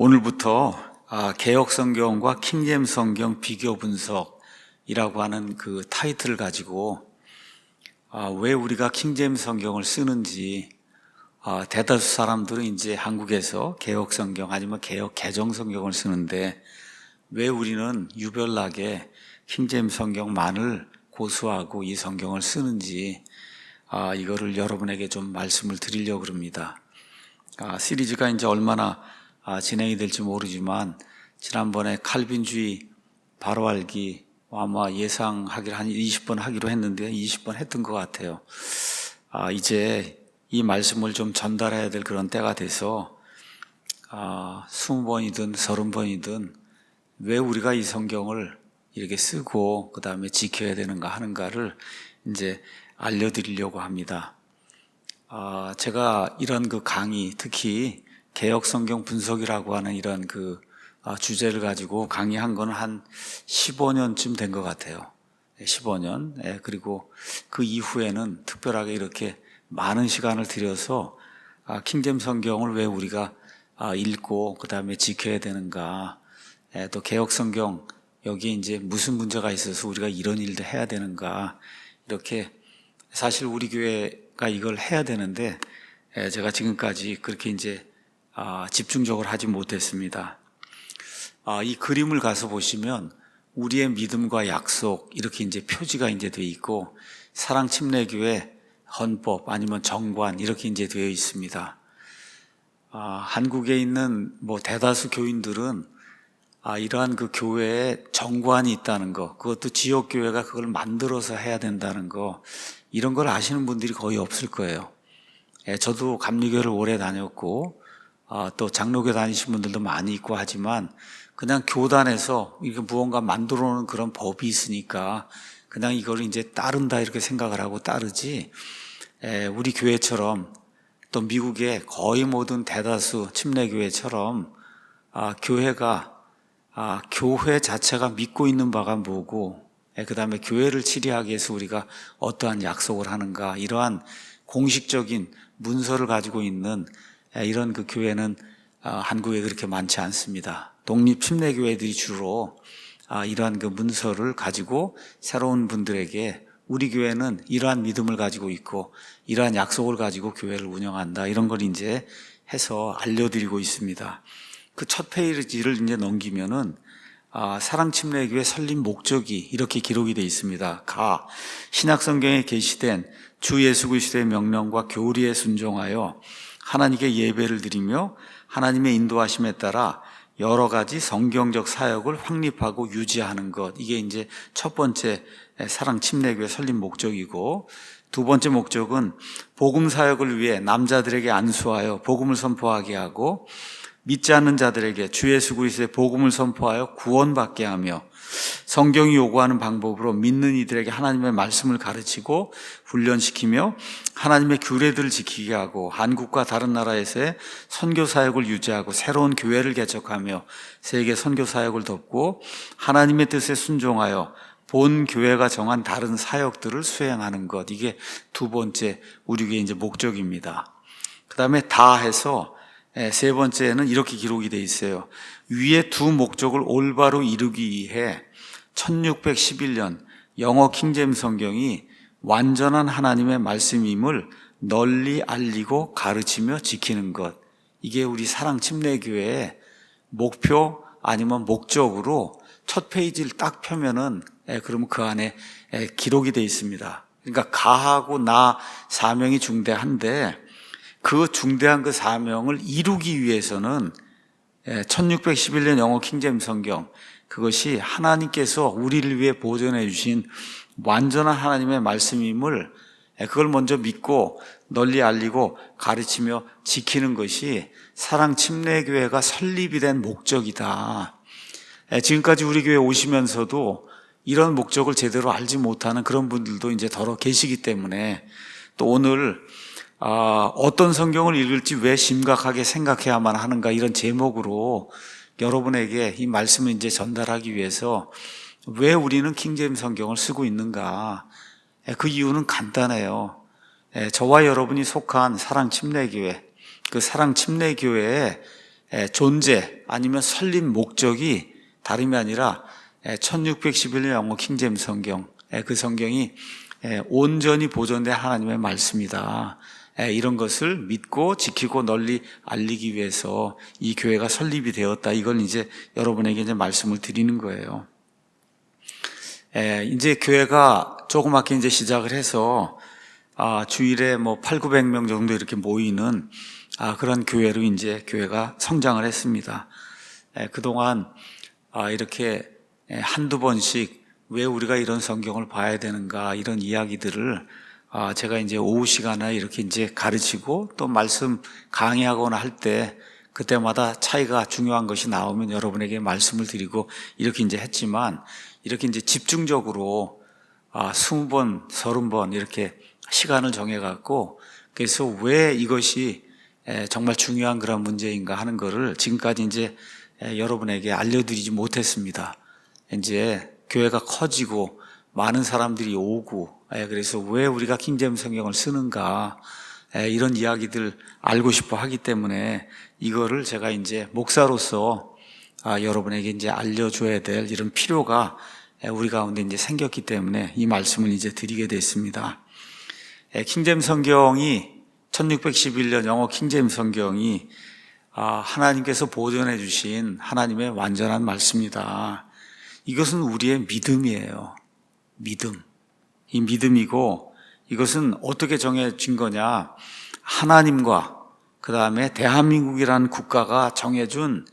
오늘부터 아, 개혁 성경과 킹잼 성경 비교 분석이라고 하는 그 타이틀을 가지고 아, 왜 우리가 킹잼 성경을 쓰는지 아, 대다수 사람들은 이제 한국에서 개혁 성경 아니면 개혁 개정 성경을 쓰는데 왜 우리는 유별나게 킹잼 성경만을 고수하고 이 성경을 쓰는지 아, 이거를 여러분에게 좀 말씀을 드리려고 합니다. 아, 시리즈가 이제 얼마나 아, 진행이 될지 모르지만 지난번에 칼빈주의 바로 알기 아마 예상하기로 한 20번 하기로 했는데 20번 했던 것 같아요. 아, 이제 이 말씀을 좀 전달해야 될 그런 때가 돼서 아, 20번이든 30번이든 왜 우리가 이 성경을 이렇게 쓰고 그 다음에 지켜야 되는가 하는가를 이제 알려드리려고 합니다. 아, 제가 이런 그 강의, 특히 개혁 성경 분석이라고 하는 이런 그 아, 주제를 가지고 강의한 거는 한 15년쯤 된 것 같아요. 15년. 예, 그리고 그 이후에는 특별하게 이렇게 많은 시간을 들여서 아, 킹잼 성경을 왜 우리가 아, 읽고 그 다음에 지켜야 되는가, 예, 또 개혁 성경 여기에 이제 무슨 문제가 있어서 우리가 이런 일도 해야 되는가 이렇게 사실 우리 교회가 이걸 해야 되는데 예, 제가 지금까지 그렇게 이제 아, 집중적으로 하지 못했습니다. 아, 이 그림을 가서 보시면 우리의 믿음과 약속 이렇게 이제 표지가 이제 돼 있고 사랑 침례교회 헌법 아니면 정관 이렇게 이제 되어 있습니다. 아, 한국에 있는 뭐 대다수 교인들은 아, 이러한 그 교회에 정관이 있다는 거, 그것도 지역 교회가 그걸 만들어서 해야 된다는 거, 이런 걸 아시는 분들이 거의 없을 거예요. 예, 저도 감리교를 오래 다녔고, 아, 또 장로교 다니신 분들도 많이 있고 하지만, 그냥 교단에서 이게 무언가 만들어 놓은 그런 법이 있으니까, 그냥 이걸 이제 따른다 이렇게 생각을 하고 따르지, 예, 우리 교회처럼, 또 미국의 거의 모든 대다수 침례교회처럼, 아, 교회가 아, 교회 자체가 믿고 있는 바가 뭐고, 그 다음에 교회를 치리하기 위해서 우리가 어떠한 약속을 하는가, 이러한 공식적인 문서를 가지고 있는 에, 이런 그 교회는 아, 한국에 그렇게 많지 않습니다. 독립 침례 교회들이 주로 아, 이러한 그 문서를 가지고 새로운 분들에게 우리 교회는 이러한 믿음을 가지고 있고 이러한 약속을 가지고 교회를 운영한다 이런 걸 이제 해서 알려드리고 있습니다. 그 첫 페이지를 이제 넘기면은 아, 사랑 침례교회 설립 목적이 이렇게 기록이 되어 있습니다. 가 신약 성경에 게시된 주 예수 그리스도의 명령과 교리에 순종하여 하나님께 예배를 드리며 하나님의 인도하심에 따라 여러 가지 성경적 사역을 확립하고 유지하는 것. 이게 이제 첫 번째 사랑 침례교회 설립 목적이고 두 번째 목적은 복음 사역을 위해 남자들에게 안수하여 복음을 선포하게 하고 믿지 않는 자들에게 주 예수 그리스도의 복음을 선포하여 구원받게 하며 성경이 요구하는 방법으로 믿는 이들에게 하나님의 말씀을 가르치고 훈련시키며 하나님의 규례들을 지키게 하고 한국과 다른 나라에서의 선교 사역을 유지하고 새로운 교회를 개척하며 세계 선교 사역을 돕고 하나님의 뜻에 순종하여 본 교회가 정한 다른 사역들을 수행하는 것 이게 두 번째 우리 교회 이제 목적입니다. 그 다음에 다 해서 예, 세 번째는 이렇게 기록이 되어 있어요. 위에 두 목적을 올바로 이루기 위해 1611년 영어 킹잼 성경이 완전한 하나님의 말씀임을 널리 알리고 가르치며 지키는 것. 이게 우리 사랑 침례교회의 목표 아니면 목적으로 첫 페이지를 딱 펴면은 예, 그러면 그 안에 예, 기록이 되어 있습니다. 그러니까 가하고 나 사명이 중대한데 그 중대한 그 사명을 이루기 위해서는 1611년 영어 킹잼 성경 그것이 하나님께서 우리를 위해 보존해 주신 완전한 하나님의 말씀임을 그걸 먼저 믿고 널리 알리고 가르치며 지키는 것이 사랑 침례 교회가 설립이 된 목적이다. 지금까지 우리 교회 오시면서도 이런 목적을 제대로 알지 못하는 그런 분들도 이제 더러 계시기 때문에 또 오늘 아, 어떤 성경을 읽을지 왜 심각하게 생각해야만 하는가 이런 제목으로 여러분에게 이 말씀을 이제 전달하기 위해서 왜 우리는 킹제임 성경을 쓰고 있는가? 그 이유는 간단해요. 저와 여러분이 속한 사랑 침례교회, 그 사랑 침례교회에 에, 존재 아니면 설립 목적이 다름이 아니라 에, 1611년 영어 킹잼 성경 에, 그 성경이 에, 온전히 보존된 하나님의 말씀이다. 에, 이런 것을 믿고 지키고 널리 알리기 위해서 이 교회가 설립이 되었다. 이걸 이제 여러분에게 이제 말씀을 드리는 거예요. 에, 이제 교회가 조그맣게 이제 시작을 해서 아, 주일에 뭐 8, 900명 정도 이렇게 모이는 아, 그런 교회로 이제 교회가 성장을 했습니다. 에, 그동안 아, 이렇게 에, 한두 번씩 왜 우리가 이런 성경을 봐야 되는가 이런 이야기들을 아, 제가 이제 오후 시간에 이렇게 이제 가르치고 또 말씀 강의하거나 할 때 그때마다 차이가 중요한 것이 나오면 여러분에게 말씀을 드리고 이렇게 이제 했지만 이렇게 이제 집중적으로 아, 20번, 30번 이렇게 시간을 정해갖고 그래서 왜 이것이 에, 정말 중요한 그런 문제인가 하는 거를 지금까지 이제 에, 여러분에게 알려드리지 못했습니다. 이제 교회가 커지고 많은 사람들이 오고 에, 그래서 왜 우리가 킹잼 성경을 쓰는가 에, 이런 이야기들 알고 싶어 하기 때문에 이거를 제가 이제 목사로서 아, 여러분에게 이제 알려줘야 될 이런 필요가 에, 우리 가운데 이제 생겼기 때문에 이 말씀을 이제 드리게 됐습니다. 에, 킹잼 성경이 1611년 영어 킹잼 성경이 아, 하나님께서 보존해 주신 하나님의 완전한 말씀이다. 이것은 우리의 믿음이에요. 믿음. 이 믿음이고 이것은 어떻게 정해진 거냐? 하나님과 그 다음에 대한민국이라는 국가가 정해준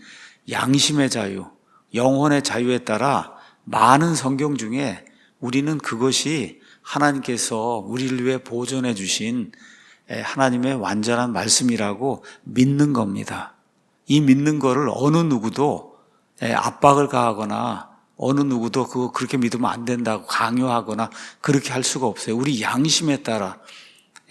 양심의 자유, 영혼의 자유에 따라 많은 성경 중에 우리는 그것이 하나님께서 우리를 위해 보존해 주신 하나님의 완전한 말씀이라고 믿는 겁니다. 이 믿는 거를 어느 누구도 압박을 가하거나 어느 누구도 그거 그렇게 믿으면 안 된다고 강요하거나 그렇게 할 수가 없어요. 우리 양심에 따라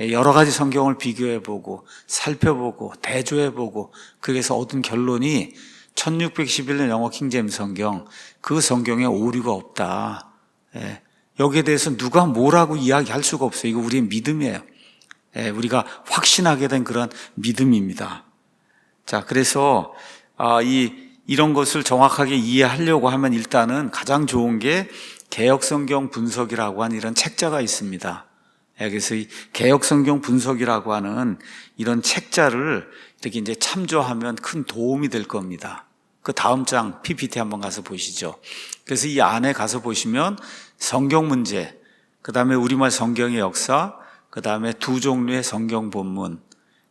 여러 가지 성경을 비교해 보고 살펴보고 대조해 보고 그래서 얻은 결론이 1611년 영어 킹잼 성경 그 성경에 오류가 없다. 예. 여기에 대해서 누가 뭐라고 이야기할 수가 없어요. 이거 우리의 믿음이에요. 예, 우리가 확신하게 된 그런 믿음입니다. 자, 그래서 아, 이 이런 것을 정확하게 이해하려고 하면 일단은 가장 좋은 게 개혁성경 분석이라고 하는 이런 책자가 있습니다. 예, 그래서 이 개혁성경 분석이라고 하는 이런 책자를 이렇게 이제 참조하면 큰 도움이 될 겁니다. 그 다음 장 PPT 한번 가서 보시죠. 그래서 이 안에 가서 보시면 성경 문제, 그 다음에 우리말 성경의 역사, 그 다음에 두 종류의 성경 본문,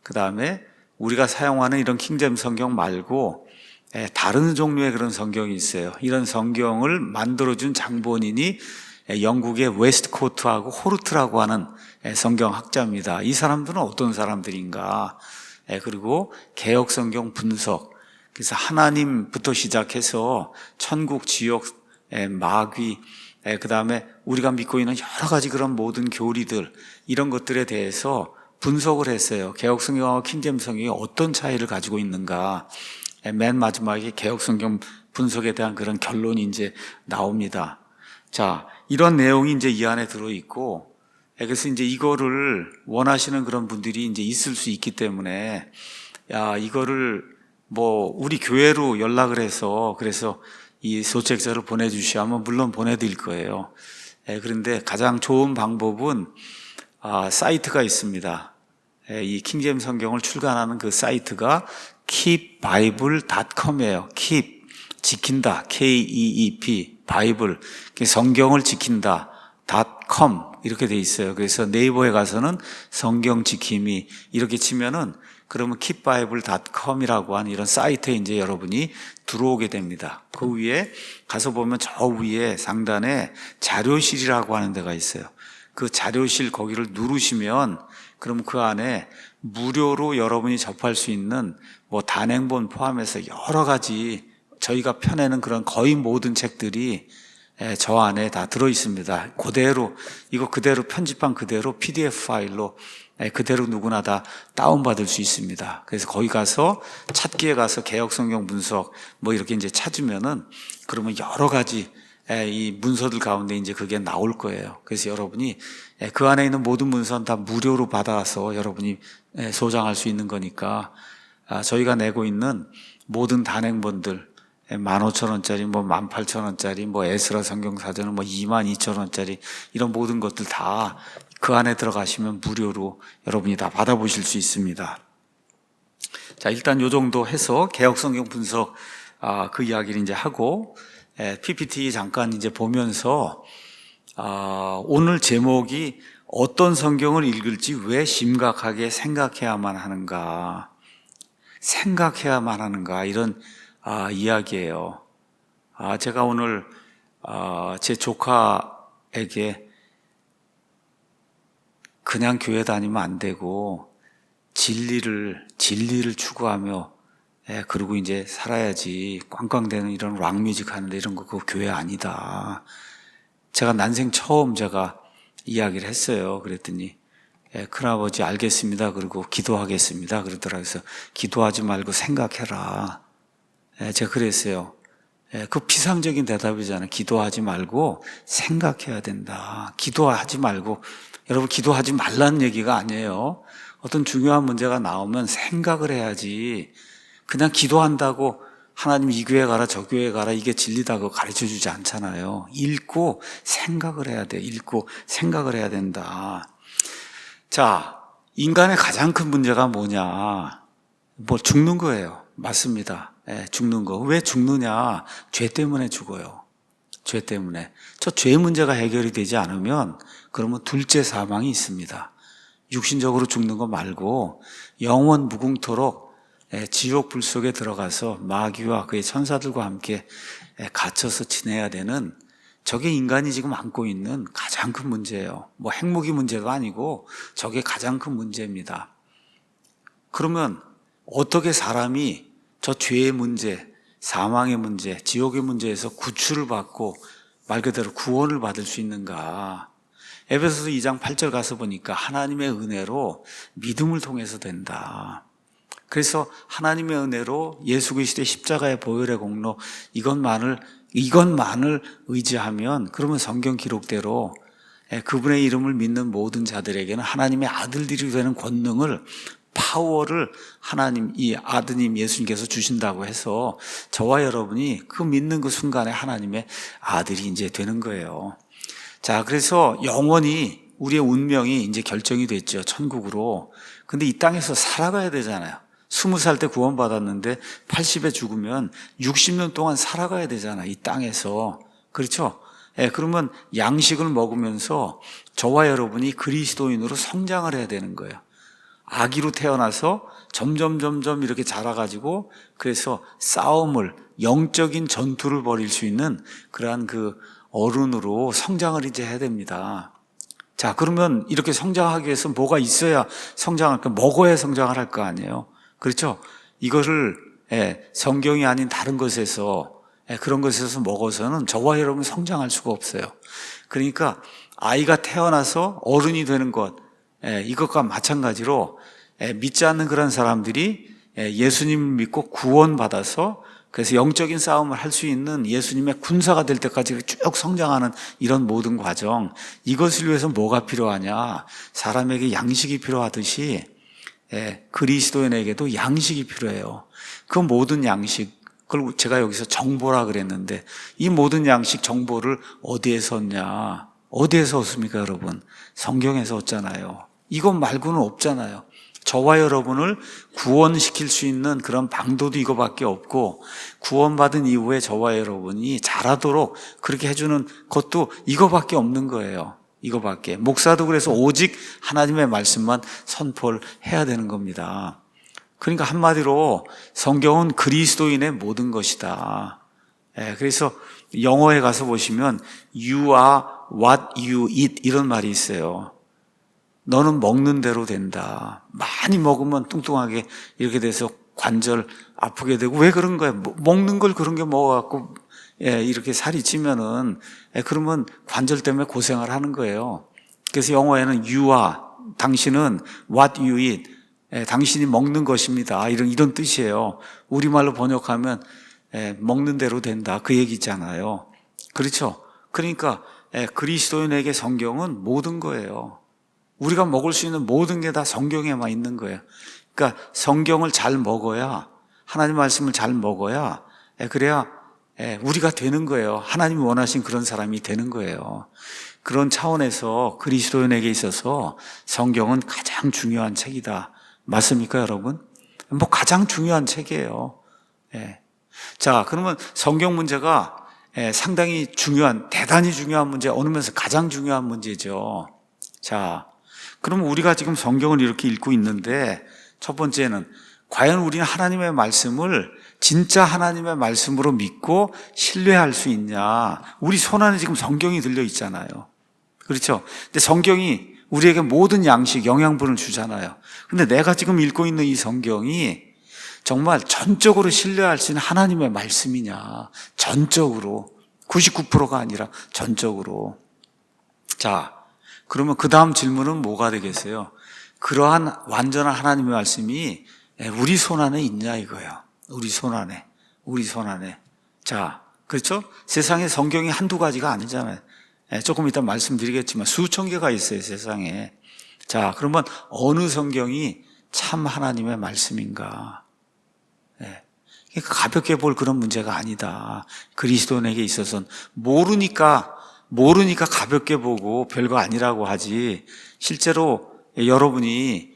그 다음에 우리가 사용하는 이런 킹잼 성경 말고 예, 다른 종류의 그런 성경이 있어요. 이런 성경을 만들어준 장본인이 예, 영국의 웨스트코트하고 호르트라고 하는 예, 성경학자입니다. 이 사람들은 어떤 사람들인가? 그리고 개혁 성경 분석. 그래서 하나님부터 시작해서 천국, 지옥, 마귀, 그 다음에 우리가 믿고 있는 여러 가지 그런 모든 교리들, 이런 것들에 대해서 분석을 했어요. 개혁 성경하고 킹잼 성경이 어떤 차이를 가지고 있는가. 맨 마지막에 개혁 성경 분석에 대한 그런 결론이 이제 나옵니다. 자, 이런 내용이 이제 이 안에 들어 있고, 그래서 이제 이거를 원하시는 그런 분들이 이제 있을 수 있기 때문에, 야, 이거를 뭐, 우리 교회로 연락을 해서, 그래서 이 소책자를 보내주시면 물론 보내드릴 거예요. 그런데 가장 좋은 방법은, 아, 사이트가 있습니다. 이 킹잼 성경을 출간하는 그 사이트가 keepbible.com이에요. keep 지킨다. K-E-E-P 바이블 성경을 지킨다. .com 이렇게 돼 있어요. 그래서 네이버에 가서는 성경 지킴이 이렇게 치면은 그러면 keepbible.com이라고 하는 이런 사이트에 이제 여러분이 들어오게 됩니다. 그 위에 가서 보면 저 위에 상단에 자료실이라고 하는 데가 있어요. 그 자료실 거기를 누르시면 그럼 그 안에 무료로 여러분이 접할 수 있는 뭐 단행본 포함해서 여러 가지 저희가 펴내는 그런 거의 모든 책들이 저 안에 다 들어 있습니다. 그대로 이거 그대로 편집한 그대로 PDF 파일로 그대로 누구나 다 다운받을 수 있습니다. 그래서 거기 가서 찾기에 가서 개혁성경 분석 뭐 이렇게 이제 찾으면은 그러면 여러 가지 이 문서들 가운데 이제 그게 나올 거예요. 그래서 여러분이 그 안에 있는 모든 문서는 다 무료로 받아서 여러분이 소장할 수 있는 거니까 아, 저희가 내고 있는 모든 단행본들 15,000원짜리, 뭐 18,000원짜리, 뭐 에스라 성경사전은 뭐 22,000원짜리 이런 모든 것들 다 그 안에 들어가시면 무료로 여러분이 다 받아보실 수 있습니다. 자, 일단 요 정도 해서 개혁 성경 분석 아, 그 이야기를 이제 하고 에, PPT 잠깐 이제 보면서 아, 오늘 제목이 어떤 성경을 읽을지 왜 심각하게 생각해야만 하는가, 생각해야만 하는가 이런 아, 이야기예요. 아, 제가 오늘 아, 제 조카에게 그냥 교회 다니면 안 되고 진리를 진리를 추구하며 예, 그리고 이제 살아야지 꽝꽝대는 이런 락뮤직 하는데 이런 거 그거 교회 아니다. 제가 난생 처음 제가 이야기를 했어요. 그랬더니 예, 큰아버지 알겠습니다. 그리고 기도하겠습니다. 그러더라고요. 그래서 기도하지 말고 생각해라. 예, 제가 그랬어요. 예, 그 비상적인 대답이잖아요. 기도하지 말고 생각해야 된다. 기도하지 말고 여러분 기도하지 말라는 얘기가 아니에요. 어떤 중요한 문제가 나오면 생각을 해야지. 그냥 기도한다고 하나님 이 교회 가라 저 교회 가라 이게 진리다고 가르쳐 주지 않잖아요. 읽고 생각을 해야 돼. 읽고 생각을 해야 된다. 자, 인간의 가장 큰 문제가 뭐냐? 뭐 죽는 거예요. 맞습니다. 예, 죽는 거. 왜 죽느냐? 죄 때문에 죽어요. 죄 때문에. 저 죄 문제가 해결이 되지 않으면 그러면 둘째 사망이 있습니다. 육신적으로 죽는 거 말고 영원 무궁토록 예, 지옥 불 속에 들어가서 마귀와 그의 천사들과 함께 예, 갇혀서 지내야 되는 저게 인간이 지금 안고 있는 가장 큰 문제예요. 뭐 핵무기 문제가 아니고 저게 가장 큰 문제입니다. 그러면 어떻게 사람이 저 죄의 문제, 사망의 문제, 지옥의 문제에서 구출을 받고 말 그대로 구원을 받을 수 있는가? 에베소서 2장 8절 가서 보니까 하나님의 은혜로 믿음을 통해서 된다. 그래서 하나님의 은혜로 예수 그리스도의 십자가의 보혈의 공로 이것만을 이것만을 의지하면 그러면 성경 기록대로 예, 그분의 이름을 믿는 모든 자들에게는 하나님의 아들들이 되는 권능을 파워를 하나님 이 아드님 예수님께서 주신다고 해서 저와 여러분이 그 믿는 그 순간에 하나님의 아들이 이제 되는 거예요. 자, 그래서 영원히 우리의 운명이 이제 결정이 됐죠. 천국으로. 근데 이 땅에서 살아가야 되잖아요. 스무 살 때 구원받았는데 80에 죽으면 60년 동안 살아가야 되잖아. 이 땅에서. 그렇죠? 예, 그러면 양식을 먹으면서 저와 여러분이 그리스도인으로 성장을 해야 되는 거예요. 아기로 태어나서 점점 점점 이렇게 자라가지고 그래서 싸움을 영적인 전투를 벌일 수 있는 그러한 그 어른으로 성장을 이제 해야 됩니다. 자, 그러면 이렇게 성장하기 위해서 뭐가 있어야 성장할까? 먹어야 성장을 할 거 아니에요. 그렇죠? 이거를 예, 성경이 아닌 다른 것에서 예, 그런 것에서 먹어서는 저와 여러분 성장할 수가 없어요. 그러니까 아이가 태어나서 어른이 되는 것 예, 이것과 마찬가지로 예, 믿지 않는 그런 사람들이 예, 예수님을 믿고 구원 받아서 그래서 영적인 싸움을 할 수 있는 예수님의 군사가 될 때까지 쭉 성장하는 이런 모든 과정 이것을 위해서 뭐가 필요하냐 사람에게 양식이 필요하듯이 예, 그리스도인에게도 양식이 필요해요. 그 모든 양식 그걸 제가 여기서 정보라 그랬는데 이 모든 양식 정보를 어디에서 얻냐 어디에서 얻습니까 여러분 성경에서 얻잖아요. 이것 말고는 없잖아요. 저와 여러분을 구원시킬 수 있는 그런 방도도 이거밖에 없고 구원받은 이후에 저와 여러분이 잘하도록 그렇게 해주는 것도 이거밖에 없는 거예요. 이거밖에. 목사도 그래서 오직 하나님의 말씀만 선포를 해야 되는 겁니다. 그러니까 한마디로 성경은 그리스도인의 모든 것이다. 예, 그래서 영어에 가서 보시면 you are what you eat 이런 말이 있어요. 너는 먹는 대로 된다. 많이 먹으면 뚱뚱하게 이렇게 돼서 관절 아프게 되고 왜 그런 거야? 뭐, 먹는 걸 그런 게 먹어갖고 예, 이렇게 살이 찌면은 예, 그러면 관절 때문에 고생을 하는 거예요. 그래서 영어에는 are 당신은 what you eat 예, 당신이 먹는 것입니다. 이런 이런 뜻이에요. 우리말로 번역하면 예, 먹는 대로 된다 그 얘기잖아요. 그렇죠? 그러니까 예, 그리스도인에게 성경은 모든 거예요. 우리가 먹을 수 있는 모든 게 다 성경에만 있는 거예요. 그러니까 성경을 잘 먹어야 하나님 말씀을 잘 먹어야 예, 그래야 예, 우리가 되는 거예요. 하나님이 원하신 그런 사람이 되는 거예요. 그런 차원에서 그리스도인에게 있어서 성경은 가장 중요한 책이다. 맞습니까, 여러분? 뭐 가장 중요한 책이에요. 예. 자, 그러면 성경 문제가 예, 상당히 중요한, 대단히 중요한 문제, 어느 면에서 가장 중요한 문제죠. 자, 그러면 우리가 지금 성경을 이렇게 읽고 있는데 첫 번째는 과연 우리는 하나님의 말씀을 진짜 하나님의 말씀으로 믿고 신뢰할 수 있냐? 우리 손 안에 지금 성경이 들려 있잖아요. 그렇죠? 근데 성경이 우리에게 모든 양식, 영양분을 주잖아요. 근데 내가 지금 읽고 있는 이 성경이 정말 전적으로 신뢰할 수 있는 하나님의 말씀이냐? 전적으로. 99%가 아니라 전적으로. 자, 그러면 그 다음 질문은 뭐가 되겠어요? 그러한 완전한 하나님의 말씀이 우리 손 안에 있냐 이거예요. 우리 손 안에. 우리 손 안에. 자, 그렇죠? 세상에 성경이 한두 가지가 아니잖아요. 예, 조금 이따 말씀드리겠지만 수천 개가 있어요, 세상에. 자, 그러면 어느 성경이 참 하나님의 말씀인가? 예. 가볍게 볼 그런 문제가 아니다. 그리스도인에게 있어서는 모르니까 모르니까 가볍게 보고 별거 아니라고 하지. 실제로 여러분이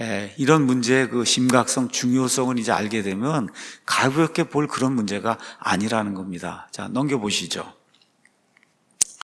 예, 이런 문제의 그 심각성, 중요성을 이제 알게 되면 가볍게 볼 그런 문제가 아니라는 겁니다. 자, 넘겨보시죠.